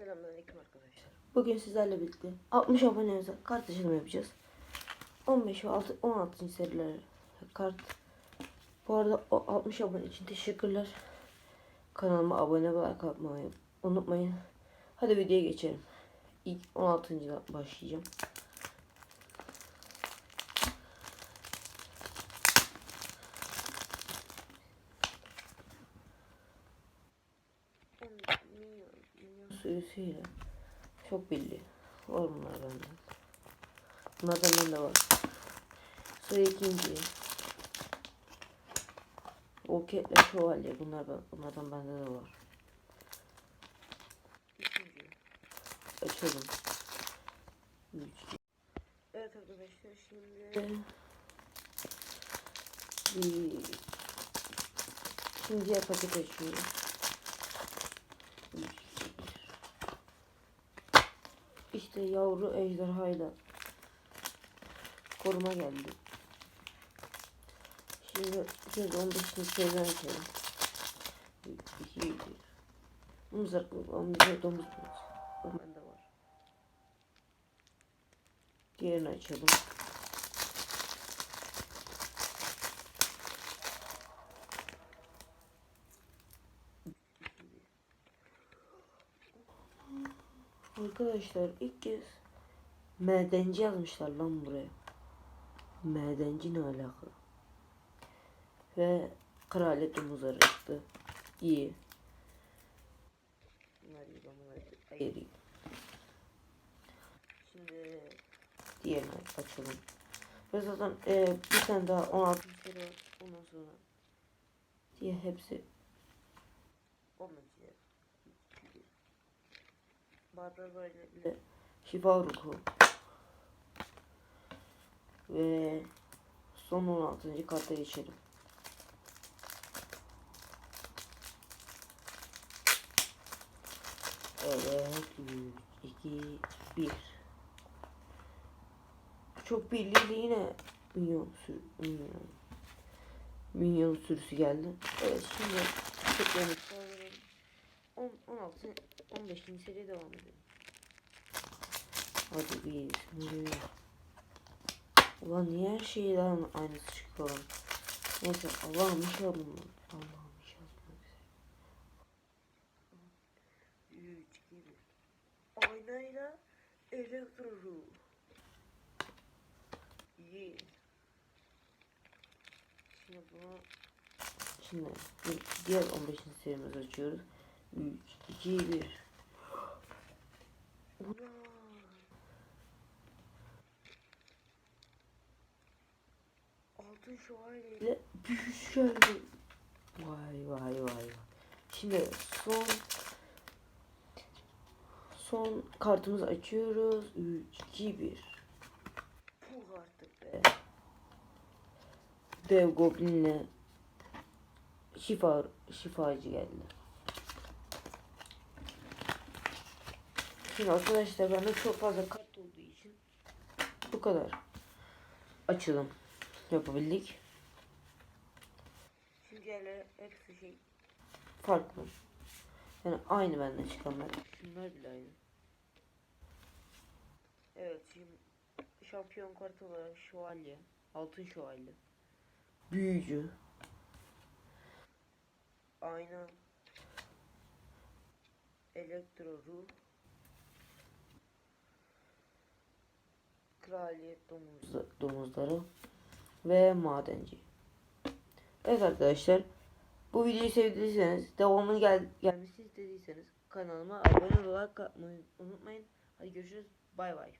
Selamünaleyküm arkadaşlar. Bugün sizlerle birlikte 60 abonemize kart açılımı yapacağız. 15 ve 6, 16. seriler kart. Bu arada o 60 abone için teşekkürler. Kanalıma abone ve like atmayı unutmayın. Hadi videoya geçelim. İlk 16. başlayacağım. Minyon, minyon. Sürüsüyle çok belli. Var bunlar bende. Bunlardan bende var. Sıra ikinci. Roketle şövalye. Bunlar, bunlardan bende de var. Üçüncü. Açalım. Üç. Evet arkadaşlar şimdi Bir. Diğer paket açıyoruz. Üç. İşte yavru ejderhayla koruma geldi. Şimdi kez 15. seriden açalım. 2 1 Mızraklı omuzda domuz boğaz. O bende var. Diğerini açalım. Arkadaşlar ilk kez madenci yazmışlar lan buraya. Madenci ne alaka? Ve kraliyet domuzları çıktı. İyi. Ayırayım. Şimdi diğerini açalım. Ve zaten e, bir tane daha 16 seri var. Ondan sonra diye hepsi 10 yer. Böyle bile şifa ruhu. Ve son 16. karta geçelim. Evet. 3, 2, 1. Çok belli değil yine minyon sür minyon. Minyon sürüsü geldi. Evet şimdi tekrar 10 16 15. seriye devam edelim. Hadi bir bismillah. Ulan niye her şeyden aynısı çıkıyor? Neyse Allah'ım inşallah bunlar. Allah'ım inşallah bunlar güzel. 3, 2, 1. Aynayla elektro ruh. İyi. Şimdi bunu Şimdi diğer 15. serimizi açıyoruz. 3, 2, 1. Ulan. Altın şövalye. Ile büyüş geldi. Vay vay vay vay. Şimdi son son kartımızı açıyoruz. 3, 2, 1. Puh artık be. Dev Goblin'le şifa şifacı geldi. Şimdi arkadaşlar bende çok fazla kart olduğu için bu kadar açılım yapabildik. Diğerleri hepsi şey. Farklı. Yani aynı benden çıkanlar. Şunlar bile aynı. Evet şimdi şampiyon kartı olarak Şövalye. Altın şövalye. Büyücü. ayna. Elektro ruh. Kraliyet domuz. domuz- domuzları ve madenci. Evet arkadaşlar bu videoyu sevdiyseniz devamını gel gelmesini istediyseniz kanalıma abone olarak unutmayın. Hadi görüşürüz. Bay bay.